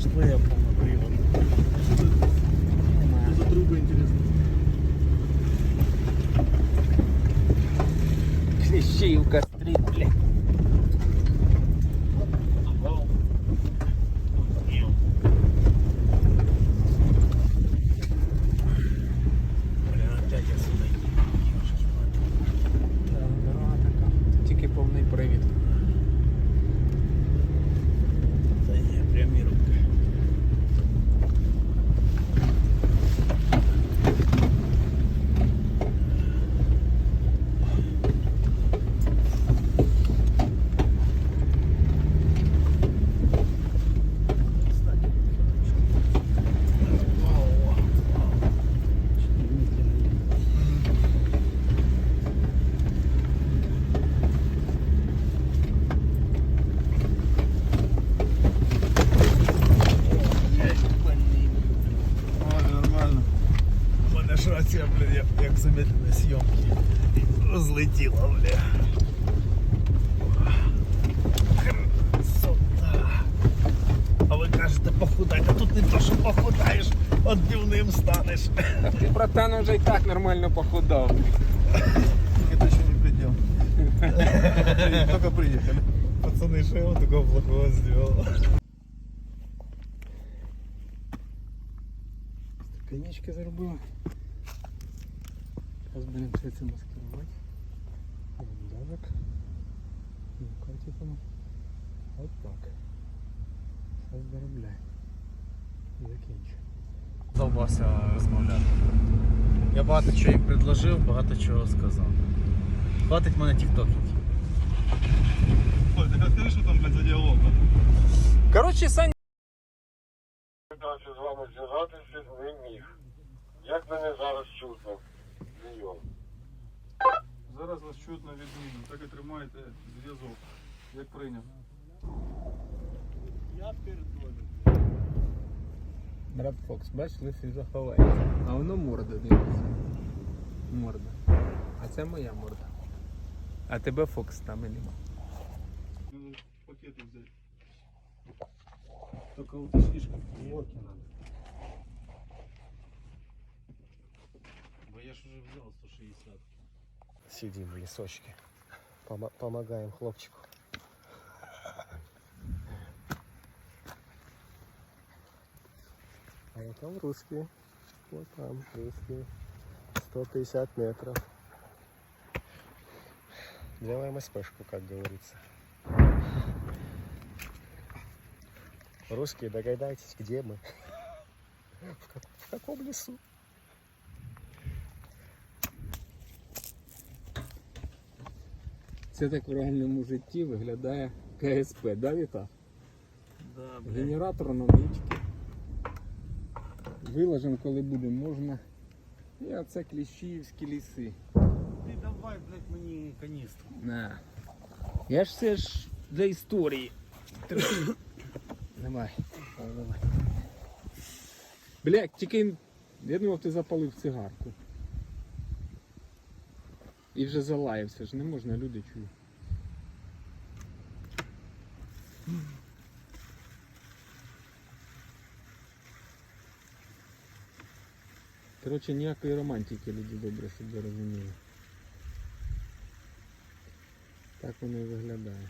своя полнопривод. Что это за труба интересно? Клещей у кострі, бля. Вау. Блин, опять я сюда Да, дорога така. Тільки повний привід. Да не, прямировка. Ой, нормально. У мене ж рація, блін, як, як замедленої зйомки. Розлетіла, бля. Красота. А ви кажете похудай, а тут не то, що похудаєш, отбивним станеш. А ти, братан, вже і так нормально похудав. Это еще не предел. Только приехали. Пацаны, что я вот такого плохого сделал? Конечки заробили. Зараз будемо все це маскировать. Дажик. Ну, катиком. От так. Зараз доробляй. І. Довбався розмовляти. Я багато чого їм предложив, багато чого сказав. Хватить мене тіктокити. Ой, так а скажи, что там, блядь, за диалог? Коротше, Сань. Далі з вами зв'язатися не міг. Як мене зараз чутно? Мільйон. Зараз вас чутно відмінно. Так і тримайте зв'язок, як прийняв. Я передолю. Брат Фокс, бач, лисий заховається. А воно морда дивиться. Морда. А це моя морда. А тебе Фокс там і нема. Надо пакети взяти. Только в Нью-Йорке надо. Бо я ж вже взяв 160. Сидим в лісочці. Пома- Помогаем хлопчику. А вот там русские. Вот там русские. 150 метров. Делаем СПшку, как говорится. Русские, догадайтесь, где мы? В каком лесу? Це так в реальному житті виглядає КСП, да, Віта? Да, Генератор на нички. Виложимо, коли буде можна. І оце кліщіївські ліси. Ти давай, блядь, мені каністру. На. Я ж все ж для історії. Давай. Давай. Блядь, тільки я думав, ти запалив цигарку. І вже залаявся ж, не можна, люди чують. Коротше, ніякої романтики, люди добре, щоб ви розуміли. Так воно і виглядає.